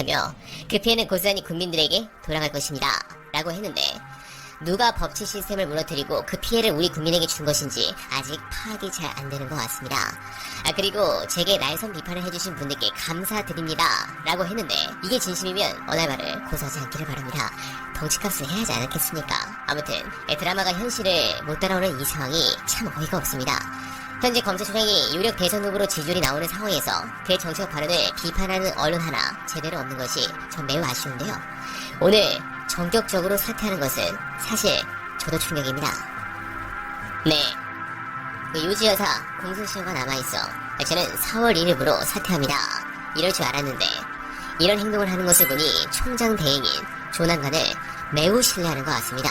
있다며 그 피해는 고스란히 국민들에게 돌아갈 것입니다. 라고 했는데 누가 법치 시스템을 무너뜨리고 그 피해를 우리 국민에게 준 것인지 아직 파악이 잘 안 되는 것 같습니다. 아, 그리고 제게 날선 비판을 해주신 분들께 감사드립니다. 라고 했는데 이게 진심이면 어날바를 고소하지 않기를 바랍니다. 덩치값을 해야 하지 않았겠습니까? 아무튼 예, 드라마가 현실을 못 따라오는 이 상황이 참 어이가 없습니다. 현재 검찰총장이 유력 대선 후보로 지지율이 나오는 상황에서 그의 정치적 발언을 비판하는 언론 하나 제대로 없는 것이 전 매우 아쉬운데요. 오늘 전격적으로 사퇴하는 것은 사실 저도 충격입니다. 네. 그 유지 여사 공소시효가 남아있어 저는 4월 1일부로 사퇴합니다. 이럴 줄 알았는데 이런 행동을 하는 것을 보니 총장 대행인 조난관을 매우 신뢰하는 것 같습니다.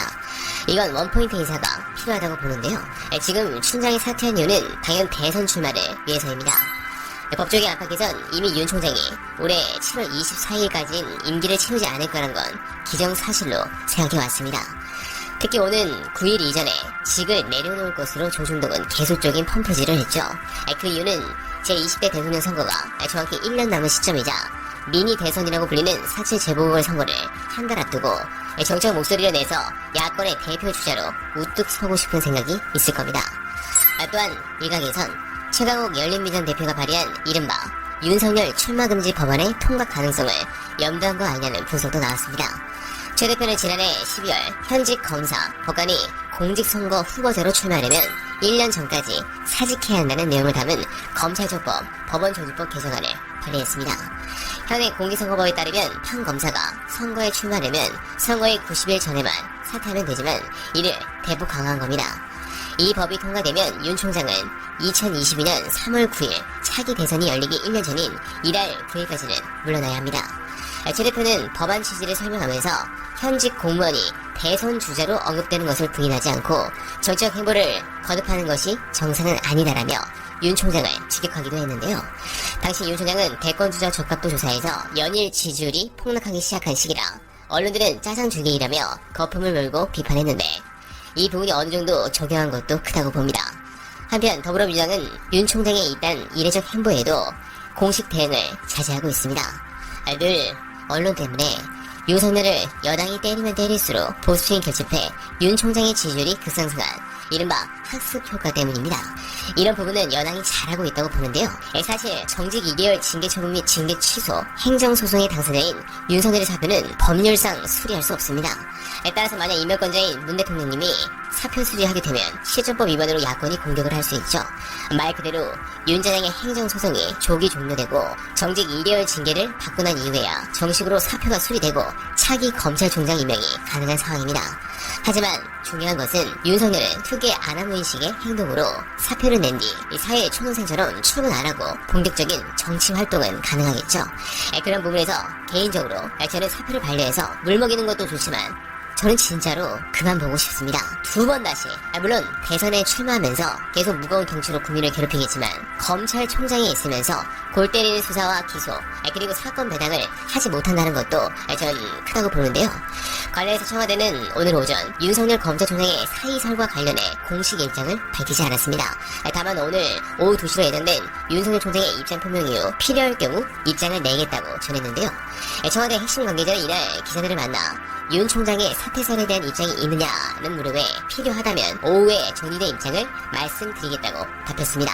이건 원포인트 인사가 필요하다고 보는데요. 지금 춘장이 사퇴한 이유는 당연 대선 출마를 위해서입니다. 법조계 압박에선 이미 윤 총장이 올해 7월 24일까지는 임기를 채우지 않을 거란 건 기정사실로 생각해 왔습니다. 특히 오는 9일 이전에 직을 내려놓을 것으로 조중동은 계속적인 펌프질을 했죠. 그 이유는 제20대 대통령 선거가 정확히 1년 남은 시점이자 미니 대선이라고 불리는 사칠 재보궐 선거를 한 달 앞두고 정적 목소리를 내서 야권의 대표 주자로 우뚝 서고 싶은 생각이 있을 겁니다. 아, 또한 일각에선 최강욱 열린민주당 대표가 발의한 이른바 윤석열 출마 금지 법안의 통과 가능성을 염두한 거 아니냐는 분석도 나왔습니다. 최 대표는 지난해 12월 현직 검사, 법관이 공직선거 후보자로 출마하려면 1년 전까지 사직해야 한다는 내용을 담은 검찰조법 법원조직법 개정안을 발의했습니다. 현행 공직선거법에 따르면 판 검사가 선거에 출마하려면 선거의 90일 전에만 사퇴하면 되지만 이를 대폭 강화한 겁니다. 이 법이 통과되면 윤 총장은 2022년 3월 9일 차기 대선이 열리기 1년 전인 1월 9일까지는 물러나야 합니다. 최 대표는 법안 취지를 설명하면서 현직 공무원이 대선 주자로 언급되는 것을 부인하지 않고 정치적 행보를 거듭하는 것이 정상은 아니다라며 윤 총장을 직격하기도 했는데요. 당시 윤 총장은 대권 주자 적합도 조사에서 연일 지지율이 폭락하기 시작한 시기라 언론들은 짜장 주기이라며 거품을 몰고 비판했는데 이 부분이 어느 정도 적용한 것도 크다고 봅니다. 한편 더불어민주당은 윤 총장의 이딴 이례적 행보에도 공식 대응을 자제하고 있습니다. 아, 늘 언론 때문에 윤석열을 여당이 때리면 때릴수록 보수층이 결집해 윤 총장의 지지율이 급상승한 이른바 학습 효과 때문입니다. 이런 부분은 여당이 잘하고 있다고 보는데요. 예, 사실 정직 2개월 징계 처분 및 징계 취소, 행정소송의 당사자인 윤석열의 사표는 법률상 수리할 수 없습니다. 에 따라서 만약 임명권자인 문 대통령님이 사표 수리하게 되면 실정법 위반으로 야권이 공격을 할 수 있죠. 말 그대로 윤 장의 행정소송이 조기 종료되고 정직 2개월 징계를 받고 난 이후에야 정식으로 사표가 수리되고 차기 검찰총장 임명이 가능한 상황입니다. 하지만 중요한 것은 윤석열은 특유의 아나무인식의 행동으로 사표를 낸 뒤 사회 초년생처럼 출근 안 하고 본격적인 정치 활동은 가능하겠죠. 그런 부분에서 개인적으로 저는 사표를 반려해서 물먹이는 것도 좋지만 저는 진짜로 그만 보고 싶습니다. 두 번 다시. 아, 물론 대선에 출마하면서 계속 무거운 경치로 국민을 괴롭히겠지만 검찰총장에 있으면서 골 때리는 수사와 기소 아, 그리고 사건 배당을 하지 못한다는 것도 아, 전 크다고 보는데요. 관련해서 청와대는 오늘 오전 윤석열 검찰총장의 사의설과 관련해 공식 입장을 밝히지 않았습니다. 아, 다만 오늘 오후 2시로 예정된 윤석열 총장의 입장 표명 이후 필요할 경우 입장을 내겠다고 전했는데요. 청와대 핵심 관계자는 이날 기자들을 만나 윤 총장의 사퇴설에 대한 입장이 있느냐는 물음에 필요하다면 오후에 정리된 입장을 말씀드리겠다고 답했습니다.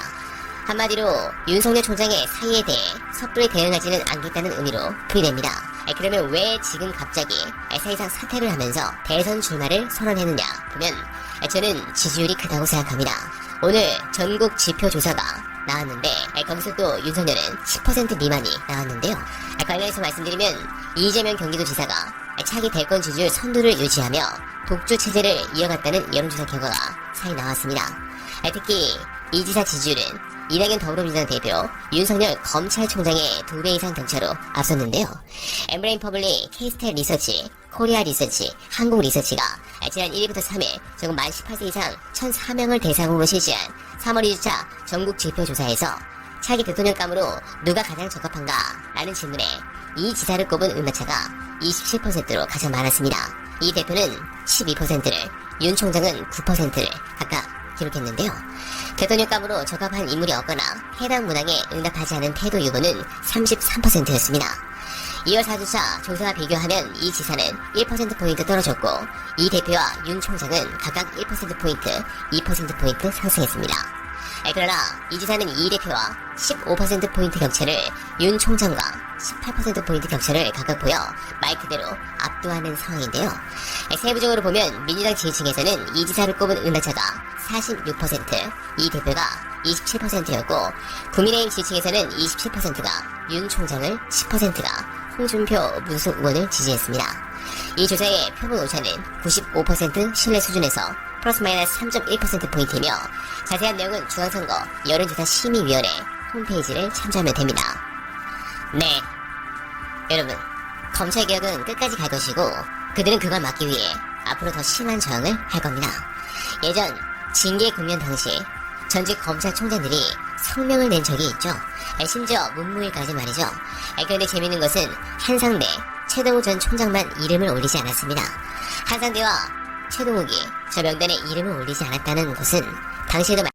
한마디로 윤석열 총장의 사의에 대해 섣불리 대응하지는 않겠다는 의미로 풀이됩니다. 그러면 왜 지금 갑자기 사실상 사퇴를 하면서 대선 출마를 선언했느냐 보면 저는 지지율이 크다고 생각합니다. 오늘 전국 지표 조사가 나왔는데 거기서 또 윤석열은 10% 미만이 나왔는데요. 관련해서 말씀드리면 이재명 경기도지사가 차기 대권 지지율 선두를 유지하며 독주 체제를 이어갔다는 여론조사 결과가 사이 나왔습니다. 특히 이 지사 지지율은 이낙연 더불어민주당 대표 윤석열 검찰총장의 두 배 이상 등차로 앞섰는데요. 엠브레인 퍼블릭, 케이스텔 리서치, 코리아 리서치, 한국 리서치가 지난 1일부터 3일 전국 만 18세 이상 1,004명을 대상으로 실시한 3월 2주차 전국 지표 조사에서 차기 대통령감으로 누가 가장 적합한가? 라는 질문에 이 지사를 꼽은 응답차가 27%로 가장 많았습니다. 이 대표는 12%를, 윤 총장은 9%를 각각 기록했는데요. 대통령감으로 적합한 인물이 없거나 해당 문항에 응답하지 않은 태도 유무는 33%였습니다. 2월 4주차 조사와 비교하면 이 지사는 1%포인트 떨어졌고 이 대표와 윤 총장은 각각 1%포인트, 2%포인트 상승했습니다. 에, 그러나 이 지사는 이 대표와 15%포인트 격차를 윤 총장과 18%포인트 격차를 각각 보여 말 그대로 압도하는 상황인데요. 에, 세부적으로 보면 민주당 지지층에서는 이 지사를 꼽은 응답자가 46%, 이 대표가 27%였고 국민의힘 지지층에서는 27%가 윤 총장을 10%가 홍준표 무소속 의원을 지지했습니다. 이 조사의 표본 오차는 95% 신뢰 수준에서 플러스 마이너스 3.1%포인트이며 자세한 내용은 중앙선거 여론조사 심의위원회 홈페이지를 참조하면 됩니다. 네. 여러분, 검찰개혁은 끝까지 갈 것이고 그들은 그걸 막기 위해 앞으로 더 심한 저항을 할 겁니다. 예전 징계 국면 당시 전직 검찰총장들이 성명을 낸 적이 있죠. 에, 심지어 문무일까지 말이죠. 에, 그런데 재밌는 것은 한상대 최동욱 전 총장만 이름을 올리지 않았습니다. 한상대와 최동욱이 저 명단에 이름을 올리지 않았다는 것은 당시에도 마-